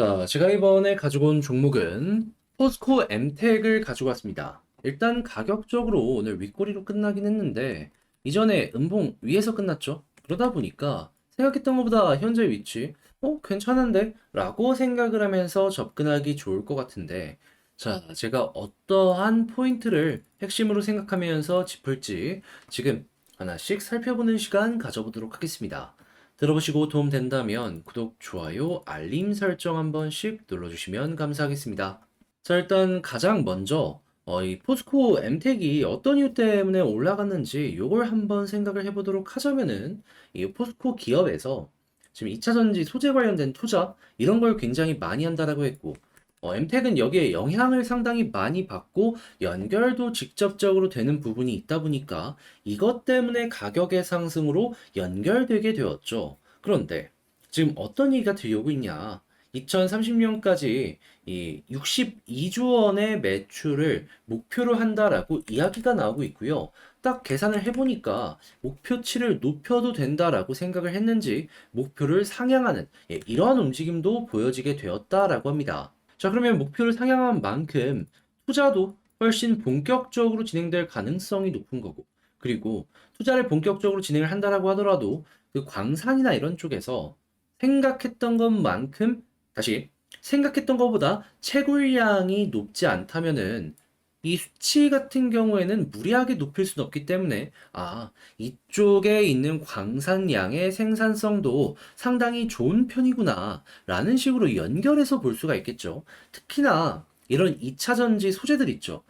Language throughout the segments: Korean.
자, 제가 이번에 가지고 온 종목은 포스코 엠텍을 가지고 왔습니다. 일단 가격적으로 오늘 윗꼬리로 끝나긴 했는데 이전에 음봉 위에서 끝났죠. 그러다 보니까 생각했던 것보다 현재 위치 어 괜찮은데? 라고 생각을 하면서 접근하기 좋을 것 같은데 자, 제가 어떠한 포인트를 핵심으로 생각하면서 짚을지 지금 하나씩 살펴보는 시간 가져보도록 하겠습니다. 들어보시고 도움 된다면 구독, 좋아요, 알림 설정 한 번씩 눌러주시면 감사하겠습니다. 자, 일단 가장 먼저 어, 이 포스코 엠텍이 어떤 이유 때문에 올라갔는지 이걸 한번 생각을 해보도록 하자면은 이 포스코 기업에서 지금 2차 전지 소재 관련된 투자 이런 걸 굉장히 많이 한다라고 했고 어, 엠텍은 여기에 영향을 상당히 많이 받고 연결도 직접적으로 되는 부분이 있다 보니까 이것 때문에 가격의 상승으로 연결되게 되었죠. 그런데 지금 어떤 얘기가 들려오고 있냐? 2030년까지 이 62조 원의 매출을 목표로 한다라고 이야기가 나오고 있고요. 딱 계산을 해보니까 목표치를 높여도 된다라고 생각을 했는지 목표를 상향하는 예, 이러한 움직임도 보여지게 되었다라고 합니다. 자, 그러면 목표를 상향한 만큼 투자도 훨씬 본격적으로 진행될 가능성이 높은 거고, 그리고 투자를 본격적으로 진행을 한다라고 하더라도 그 광산이나 이런 쪽에서 생각했던 것만큼, 다시, 생각했던 것보다 채굴량이 높지 않다면은 이 수치 같은 경우에는 무리하게 높일 수는 없기 때문에, 아, 이쪽에 있는 광산량의 생산성도 상당히 좋은 편이구나, 라는 식으로 연결해서 볼 수가 있겠죠. 특히나 이런 2차 전지 소재들 있죠.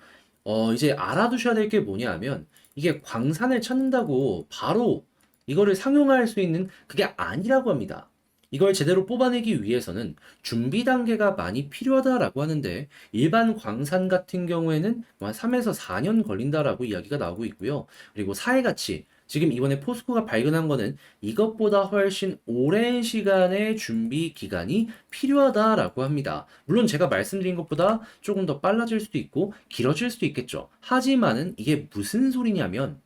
어, 이제 알아두셔야 될 게 뭐냐 하면, 이게 광산을 찾는다고 바로 이거를 상용할 수 있는 그게 아니라고 합니다. 이걸 제대로 뽑아내기 위해서는 준비 단계가 많이 필요하다라고 하는데 일반 광산 같은 경우에는 한 3에서 4년 걸린다라고 이야기가 나오고 있고요. 그리고 사회가치 지금 이번에 포스코가 발견한 거는 이것보다 훨씬 오랜 시간의 준비 기간이 필요하다라고 합니다. 물론 제가 말씀드린 것보다 조금 더 빨라질 수도 있고 길어질 수도 있겠죠. 하지만은 이게 무슨 소리냐면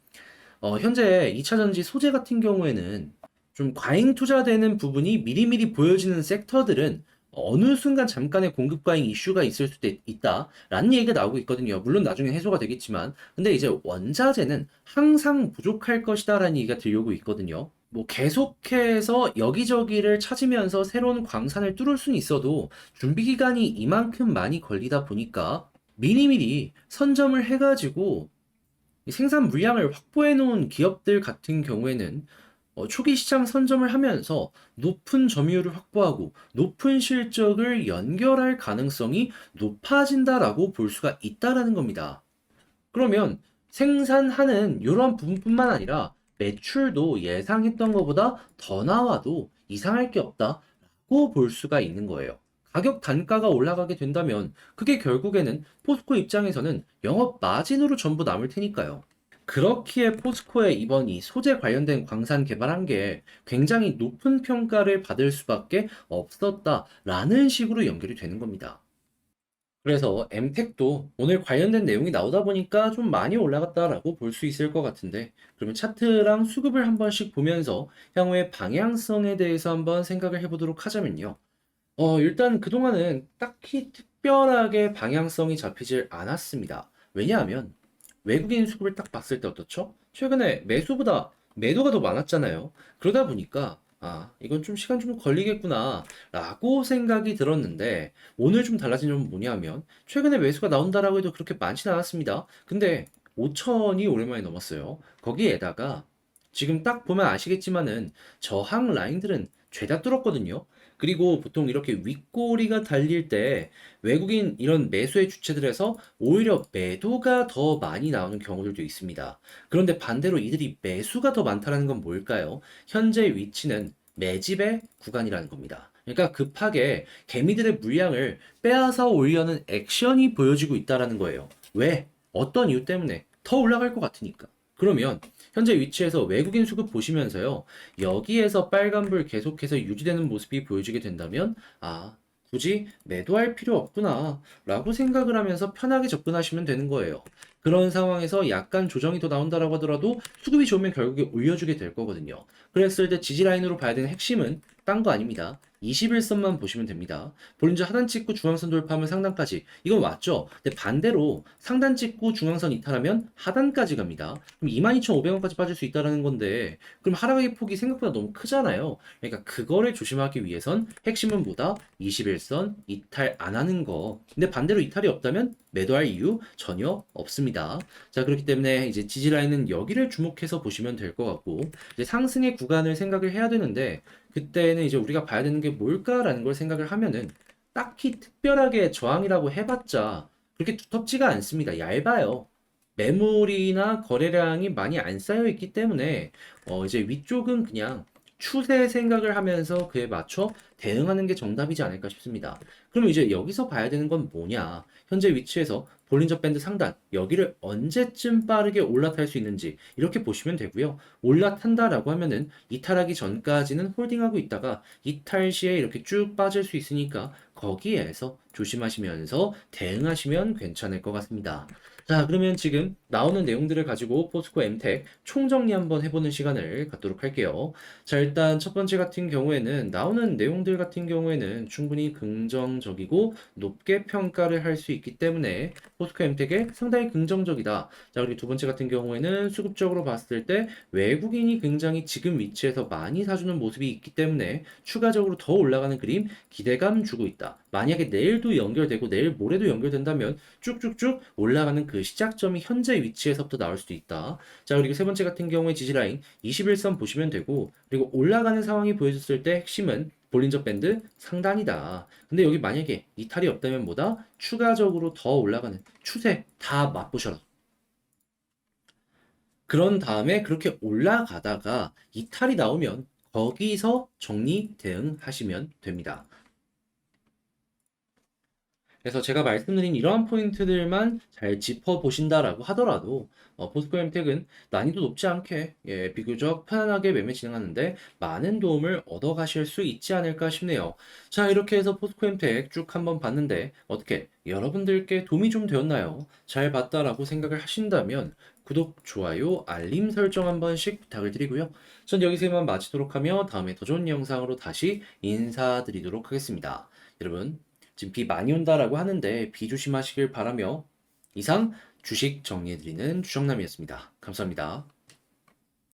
어, 현재 2차 전지 소재 같은 경우에는 좀 과잉 투자되는 부분이 미리미리 보여지는 섹터들은 어느 순간 잠깐의 공급 과잉 이슈가 있을 수도 있다라는 얘기가 나오고 있거든요. 물론 나중에 해소가 되겠지만, 근데 이제 원자재는 항상 부족할 것이다라는 얘기가 들려오고 있거든요. 뭐 계속해서 여기저기를 찾으면서 새로운 광산을 뚫을 수는 있어도 준비 기간이 이만큼 많이 걸리다 보니까 미리미리 선점을 해가지고 이 생산 물량을 확보해 놓은 기업들 같은 경우에는 어, 초기 시장 선점을 하면서 높은 점유율을 확보하고 높은 실적을 연결할 가능성이 높아진다라고 볼 수가 있다라는 겁니다. 그러면 생산하는 이러한 부분뿐만 아니라 매출도 예상했던 것보다 더 나와도 이상할 게 없다라고 볼 수가 있는 거예요. 가격 단가가 올라가게 된다면 그게 결국에는 포스코 입장에서는 영업 마진으로 전부 남을 테니까요. 그렇기에 포스코의 이번 이 소재 관련된 광산 개발한 게 굉장히 높은 평가를 받을 수밖에 없었다라는 식으로 연결이 되는 겁니다. 그래서 엠텍도 오늘 관련된 내용이 나오다 보니까 좀 많이 올라갔다라고 볼 수 있을 것 같은데 그러면 차트랑 수급을 한 번씩 보면서 향후의 방향성에 대해서 한번 생각을 해보도록 하자면요. 어, 일단 그동안은 딱히 특별하게 방향성이 잡히질 않았습니다. 왜냐하면 외국인 수급을 딱 봤을 때 어떻죠? 최근에 매수보다 매도가 더 많았잖아요. 그러다 보니까 아, 이건 좀 시간 좀 걸리겠구나 라고 생각이 들었는데 오늘 좀 달라진 점은 뭐냐면 최근에 매수가 나온다라고 해도 그렇게 많지는 않았습니다. 근데 5천이 오랜만에 넘었어요. 거기에다가 지금 딱 보면 아시겠지만은 저항 라인들은 죄다 뚫었거든요. 그리고 보통 이렇게 윗꼬리가 달릴 때 외국인 이런 매수의 주체들에서 오히려 매도가 더 많이 나오는 경우들도 있습니다. 그런데 반대로 이들이 매수가 더 많다는 건 뭘까요? 현재 위치는 매집의 구간이라는 겁니다. 그러니까 급하게 개미들의 물량을 빼앗아 올려는 액션이 보여지고 있다는 거예요. 왜? 어떤 이유 때문에? 더 올라갈 것 같으니까. 그러면 현재 위치에서 외국인 수급 보시면서요. 여기에서 빨간불 계속해서 유지되는 모습이 보여지게 된다면 아 굳이 매도할 필요 없구나 라고 생각을 하면서 편하게 접근하시면 되는 거예요. 그런 상황에서 약간 조정이 더 나온다라고 하더라도 수급이 좋으면 결국에 올려주게 될 거거든요. 그랬을 때 지지라인으로 봐야 되는 핵심은 딴 거 아닙니다. 21선만 보시면 됩니다. 볼린저 하단 찍고 중앙선 돌파하면 상단까지. 이건 맞죠? 근데 반대로 상단 찍고 중앙선 이탈하면 하단까지 갑니다. 그럼 22,500원까지 빠질 수 있다는 건데 그럼 하락의 폭이 생각보다 너무 크잖아요. 그러니까 그거를 조심하기 위해선 핵심은 뭐다? 21선 이탈 안 하는 거. 근데 반대로 이탈이 없다면 매도할 이유 전혀 없습니다. 자, 그렇기 때문에 이제 지지 라인은 여기를 주목해서 보시면 될 것 같고 이제 상승의 구간을 생각을 해야 되는데 그때는 이제 우리가 봐야 되는 게 뭘까라는 걸 생각을 하면은 딱히 특별하게 저항이라고 해봤자 그렇게 두텁지가 않습니다. 얇아요. 매물이나 거래량이 많이 안 쌓여 있기 때문에 어 이제 위쪽은 그냥 추세 생각을 하면서 그에 맞춰 대응하는 게 정답이지 않을까 싶습니다. 그럼 이제 여기서 봐야 되는 건 뭐냐? 현재 위치에서 볼린저 밴드 상단 여기를 언제쯤 빠르게 올라탈 수 있는지 이렇게 보시면 되고요. 올라탄다라고 하면은 이탈하기 전까지는 홀딩하고 있다가 이탈 시에 이렇게 쭉 빠질 수 있으니까 거기에서 조심하시면서 대응하시면 괜찮을 것 같습니다. 자, 그러면 지금 나오는 내용들을 가지고 포스코 엠텍 총정리 한번 해보는 시간을 갖도록 할게요. 자, 일단 첫 번째 같은 경우에는 나오는 내용들 같은 경우에는 충분히 긍정적이고 높게 평가를 할 수 있기 때문에 포스코 엠텍에 상당히 긍정적이다. 자, 그리고 두 번째 같은 경우에는 수급적으로 봤을 때 외국인이 굉장히 지금 위치에서 많이 사주는 모습이 있기 때문에 추가적으로 더 올라가는 그림 기대감 주고 있다. 만약에 내일도 연결되고 내일 모레도 연결된다면 쭉쭉쭉 올라가는 그 시작점이 현재 위치에서부터 나올 수도 있다. 자, 그리고 세 번째 같은 경우에 지지라인 21선 보시면 되고, 그리고 올라가는 상황이 보여졌을 때 핵심은 볼린저 밴드 상단이다. 근데 여기 만약에 이탈이 없다면 뭐다? 추가적으로 더 올라가는 추세 다 맛보셔라. 그런 다음에 그렇게 올라가다가 이탈이 나오면 거기서 정리 대응하시면 됩니다. 그래서 제가 말씀드린 이러한 포인트들만 잘 짚어보신다라고 하더라도 어, 포스코 엠텍은 난이도 높지 않게 예, 비교적 편안하게 매매 진행하는데 많은 도움을 얻어 가실 수 있지 않을까 싶네요. 자 이렇게 해서 포스코 엠텍 쭉 한번 봤는데 어떻게 여러분들께 도움이 좀 되었나요? 잘 봤다라고 생각을 하신다면 구독, 좋아요, 알림 설정 한 번씩 부탁을 드리고요. 전 여기서 이만 마치도록 하며 다음에 더 좋은 영상으로 다시 인사드리도록 하겠습니다. 여러분 지금 비 많이 온다라고 하는데 비 조심하시길 바라며 이상 주식 정리해드리는 주정남이었습니다. 감사합니다.